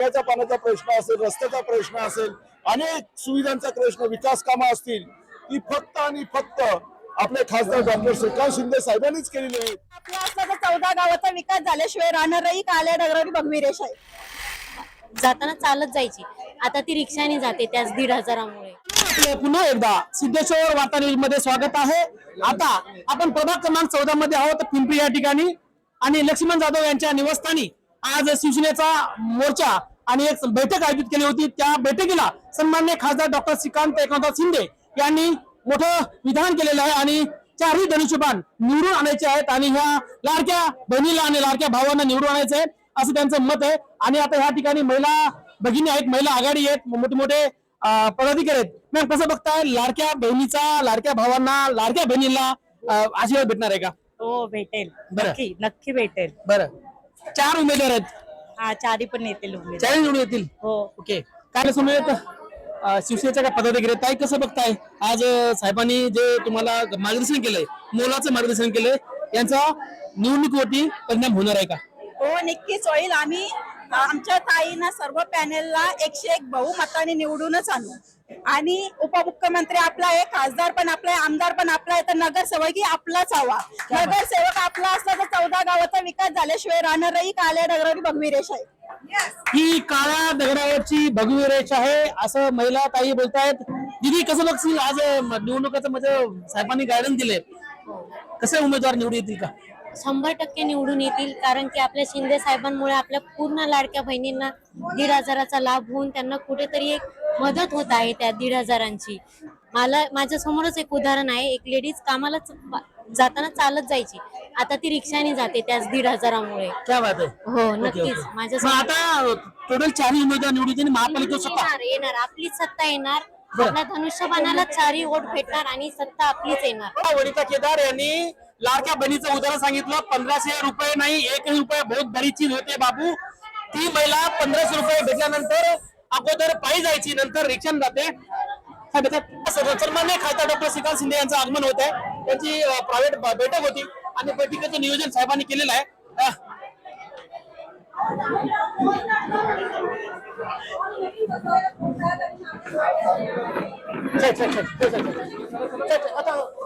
पिण्याच्या पाण्याचा प्रश्न असेल रस्त्याचा प्रश्न असेल अनेक सुविधांचा प्रश्न विकास कामं असतील ती फक्त आणि फक्त आपले खासदार डॉक्टर श्रीकांत शिंदे साहेबांनीच केलेली आहेत. आपल्या असल्याचा चौदा गावाचा विकास झाल्याशिवाय राहणारही काल्या डगरावरी भगवी रेषा आहे. जाताना चालत जायची. आता ती रिक्षाने जाते त्याच दीड हजारामुळे. आपले पुन्हा एकदा सिद्धेश्वर वार्ता न्यूजमध्ये स्वागत आहे. आता आपण प्रभाग क्रमांक चौदा मध्ये आहोत पिंपरी या ठिकाणी. आणि लक्ष्मण जाधव यांच्या निवासस्थानी आज शिवसेनेचा मोर्चा आणि एक बैठक आयोजित केली होती. त्या बैठकीला सन्मान्य खासदार डॉक्टर श्रीकांत एकनाथ शिंदे यांनी मोठं विधान केलेलं आहे आणि चारही धनुष्यबाण निवडून आणायचे आहेत आणि ह्या लाडक्या बहिणीला आणि लाडक्या भावांना निवडून आणायचे आहे असं त्यांचं मत आहे. आणि आता ह्या ठिकाणी महिला भगिनी आहेत महिला आघाडी आहेत मोठे मोठे पदाधिकारी आहेत. मॅम कसं बघताय? लाडक्या बहिणीचा लाडक्या भावांना लाडक्या बहिणीला आशीर्वाद भेटणार आहे का? हो भेटेल. बरं. नक्की नक्की भेटेल. बरं. चार उमेदवार आहेत. हा चारी पण येतील उमेदवार. चार निवडून येतील? हो. ओके. काय समोर शिवसेनेच्या काय पदाधिकारी आहेत? ताई कसं बघताय? आज अं, साहेबांनी जे तुम्हाला मार्गदर्शन केलंय मोलाचं मार्गदर्शन केलंय यांचा निवडणुकीवरती परिणाम होणार आहे का? हो नक्कीच. होईल. आम्ही आमच्या ताईंना सर्व पॅनेलला एकशे एक बहुमताने निवडूनच आणू. आणि उपमुख्यमंत्री आपला आहे खासदार पण आपला आहे आमदार पण आपला आहे तर नगरसेवकही आपलाच हवा. नगरसेवक आपला असला तर चौदा गावाचा विकास झाल्याशिवाय राहणारही काल्या डगरावरी भगवी रेषा आहे. ही काळ्या दगडावरची भगवी रेष आहे असं महिला ताई बोलतायत. दिदी कसं बघशील? आज निवडणुकाचं म्हणजे साहेबांनी गायडन्स दिले कसे उमेदवार निवडून येतील का? शंभर टक्के निवडून येतील कारण की आपल्या शिंदे साहेबांमुळे आपल्या पूर्ण लाडक्या बहिणींना दीड हजाराचा लाभ होऊन त्यांना कुठेतरी एक मदत होत आहे त्या दीड हजारांची. मला माझ्या समोरच एक उदाहरण आहे एक लेडीज कामाला च- जाताना चालत जायची आता ती रिक्षाने जाते त्याच दीड हजारामुळे. क्या बात आहे? हो नक्कीच माझ्या मग आता टोटल चारही उमेदवार निवडून येतील महापालिकेवर सत्ता. येणार येणार आपलीच सत्ता येणार. आपल्या धनुष्यबाणाला चारही वोट भेटणार आणि सत्ता आपलीच येणार. वनिता केदार यांनी लाडक्या बहिणीचं उदाहरण सांगितलं पंधराशे रुपये नाही एकही रुपये बहुत बरी चीज होते बाबू. ती महिला पंधराशे रुपये भेटल्यानंतर अगोदर पायी जायची नंतर रिक्षान जाते. काय सन्मान्य खासदार डॉक्टर श्रीकांत शिंदे यांचं आगमन होत आहे. त्यांची प्रायव्हेट बैठक होती आणि बैठकीचं नियोजन साहेबांनी केलेलं आहे. अह, चल, चल, चल, चल, चल, चल.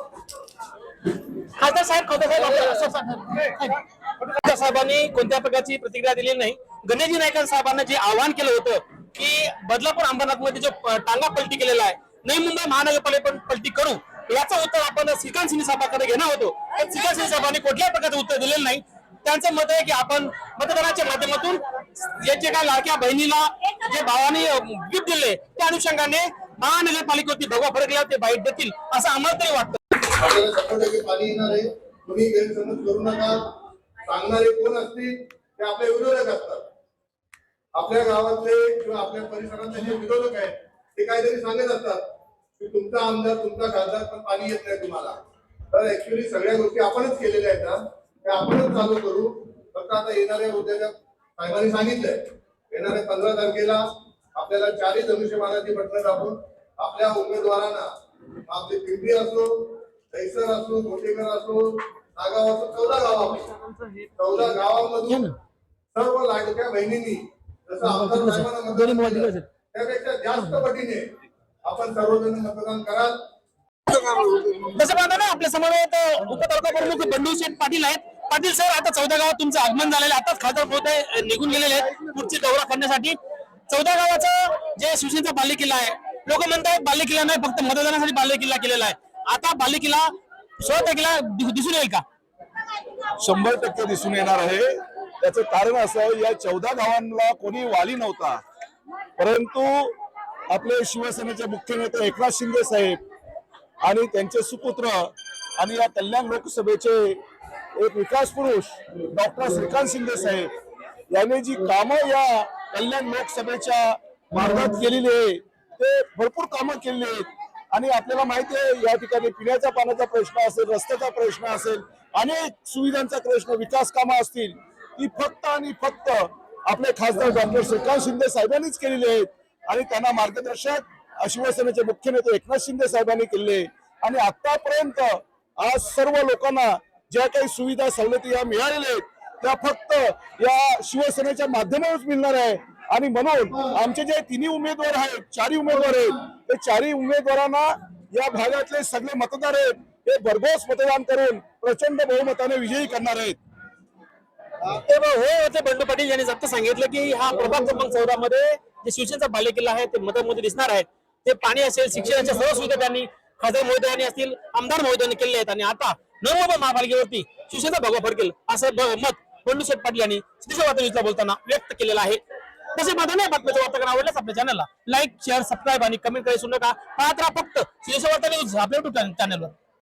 खासदार साहेब खासदार साहेब साहेबांनी कोणत्या प्रकारची प्रतिक्रिया दिलेली नाही. गणेशजी नायकर साहेबांना जे आवाहन केलं होतं की बदलापूर अंबरनाथमध्ये जो टांगा पलटी केलेला आहे नवी मुंबई महानगरपालिका पण पलटी करू याचं उत्तर आपण श्रीकांत सिंह साहेबांकडे घेणार होतो. पण श्रीकांत सिंह साहेबांनी कुठल्याही प्रकारचं उत्तर दिलेलं नाही. त्यांचं मत आहे की आपण मतदानाच्या माध्यमातून याचे काय लाडक्या बहिणीला जे भावाने गिफ्ट दिले त्या अनुषंगाने महानगरपालिकेवरती भगवा फडकल्यावर ते बाईट देतील असं आम्हाला तरी वाटतं. आपल्याला शंभर टक्के पाणी येणार आहे. तुम्ही गैरसमज करू नका. सांगणारे कोण असतील ते आपले विरोधक असतात. आपल्या गावातले किंवा आपल्या परिसरातले जे विरोधक आहेत ते काहीतरी सांगत असतात की तुमचा आमदार तुमचा खासदार पण पाणी येत नाही तुम्हाला. तर ऍक्च्युली सगळ्या गोष्टी आपणच केलेल्या आहेत ना. त्या आपणच चालू करू. फक्त आता येणाऱ्या उद्याच्या साहेबांनी सांगितलंय. येणाऱ्या पंधरा तारखेला आपल्याला चारही धनुष्यमानाची बटणं दाबून आपल्या उमेदवारांना आपले पिंपरी असो दहिसर असो गोटेकर असो नागाव असो चौदा गावामध्ये चौदा गावामधून सर्व लाडक्या बहिणींनी जसं आमदार साहेबांना मतदान केलं, त्यापेक्षा जास्त पटीने आपण सर्वजण मतदान कराल. तसं पाहता ना आपल्यासमोर उपतालुका प्रमुख बंडू शेठ पाटील आहेत. पाटील सर आता चौदा गावात तुमचं आगमन झालेलं आहे. आताच खासदार महोदय निघून गेलेले आहेत पुढची दौरा करण्यासाठी. चौदा गावाचं जे शिवसेनेचा बालेकिल्ला आहे लोक म्हणतात बालेकिल्ला नाही फक्त मतदानासाठी बालेकिल्ला केलेला आहे. आता पालिकेला सोळा तारखेला दिसून येईल का? शंभर टक्के दिसून येणार आहे. त्याचं कारण असं या चौदा गावांना कोणी वाली नव्हता. परंतु आपले शिवसेनेचे मुख्य नेते एकनाथ शिंदे साहेब आणि त्यांचे सुपुत्र आणि या कल्याण लोकसभेचे एक विकास पुरुष डॉक्टर श्रीकांत शिंदे साहेब यांनी जी कामं या कल्याण लोकसभेच्या मार्गात केलेली आहे ते भरपूर कामं केलेली आहेत. आणि आपल्याला माहिती आहे या ठिकाणी पिण्याच्या पाण्याचा प्रश्न असेल रस्त्याचा प्रश्न असेल अनेक सुविधांचा प्रश्न विकास कामं असतील ती फक्त आणि फक्त आपले खासदार डॉक्टर श्रीकांत शिंदे साहेबांनीच केलेली आहेत. आणि त्यांना मार्गदर्शक शिवसेनेचे मुख्य नेते एकनाथ शिंदे साहेबांनी केले आणि आतापर्यंत आज सर्व लोकांना ज्या काही सुविधा सवलती या मिळालेल्या आहेत त्या फक्त या शिवसेनेच्या माध्यमातून मिळणार आहे. आणि म्हणून आमचे जे तिन्ही उमेदवार आहेत चारही उमेदवार आहेत ते चारही उमेदवारांना या भागातले सगळे मतदार आहेत हे भरघोस मतदान करून प्रचंड बहुमताने विजयी करणार आहेत. ते हो होते बंडू पाटील यांनी जप्त सांगितलं की हा प्रभाग क्रमांक चौदा मध्ये जे शिवसेनेचा बालेकिल्ला आहे ते मतामध्ये दिसणार आहेत. ते पाणी असेल शिक्षणाच्या सर्व सुविधा त्यांनी खासदार महोदयांनी असतील आमदार महोदयांनी केले आहेत. आणि आता नवं महापालिकेवरती शिवसेनेचा भगवा फडकेल असं मत बंडू शेठ पाटील यांनी सिद्धेश्वर बोलताना व्यक्त केलेलं आहे. तसे माझा नाही बातम्याच्या वार्ता आवडल्यास आपल्या चॅनलला लाईक शेअर सबस्क्राईब आणि कमेंट करायला विसरू नका. पाहत राहा फक्त. सिद्धेश्वर वार्ता न्यूज आपल्या युट्यूब चॅनलवर